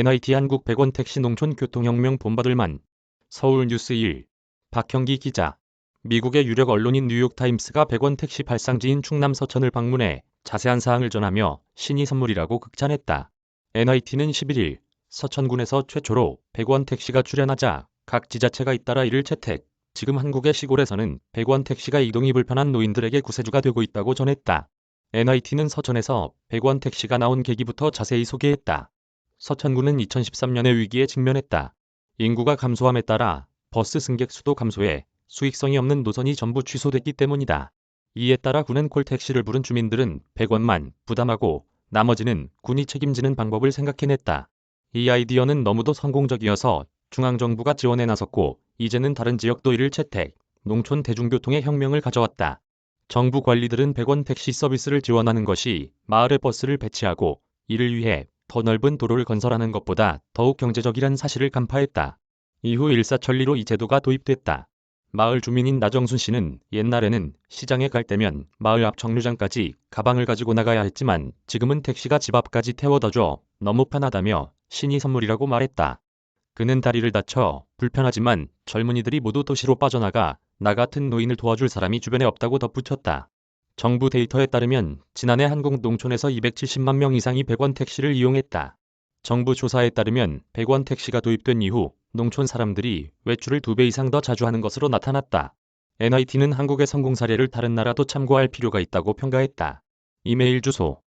NIT 한국 100원 택시 농촌 교통혁명 본받을만 서울 뉴스 1 박형기 기자 미국의 유력 언론인 뉴욕타임스가 100원 택시 발상지인 충남 서천을 방문해 자세한 사항을 전하며 신이 선물이라고 극찬했다. NIT는 11일 서천군에서 최초로 100원 택시가 출연하자 각 지자체가 잇따라 이를 채택. 지금 한국의 시골에서는 100원 택시가 이동이 불편한 노인들에게 구세주가 되고 있다고 전했다. NIT는 서천에서 100원 택시가 나온 계기부터 자세히 소개했다. 서천군은 2013년의 위기에 직면했다. 인구가 감소함에 따라 버스 승객 수도 감소해 수익성이 없는 노선이 전부 취소됐기 때문이다. 이에 따라 군은 콜택시를 부른 주민들은 100원만 부담하고 나머지는 군이 책임지는 방법을 생각해냈다. 이 아이디어는 너무도 성공적이어서 중앙정부가 지원에 나섰고 이제는 다른 지역도 이를 채택, 농촌 대중교통의 혁명을 가져왔다. 정부 관리들은 100원 택시 서비스를 지원하는 것이 마을에 버스를 배치하고 이를 위해 더 넓은 도로를 건설하는 것보다 더욱 경제적이란 사실을 간파했다. 이후 일사천리로 이 제도가 도입됐다. 마을 주민인 나정순 씨는 옛날에는 시장에 갈 때면 마을 앞 정류장까지 가방을 가지고 나가야 했지만 지금은 택시가 집 앞까지 태워다 줘 너무 편하다며 신이 선물이라고 말했다. 그는 다리를 다쳐 불편하지만 젊은이들이 모두 도시로 빠져나가 나 같은 노인을 도와줄 사람이 주변에 없다고 덧붙였다. 정부 데이터에 따르면 지난해 한국 농촌에서 270만 명 이상이 100원 택시를 이용했다. 정부 조사에 따르면 100원 택시가 도입된 이후 농촌 사람들이 외출을 2배 이상 더 자주 하는 것으로 나타났다. NIT는 한국의 성공 사례를 다른 나라도 참고할 필요가 있다고 평가했다. 이메일 주소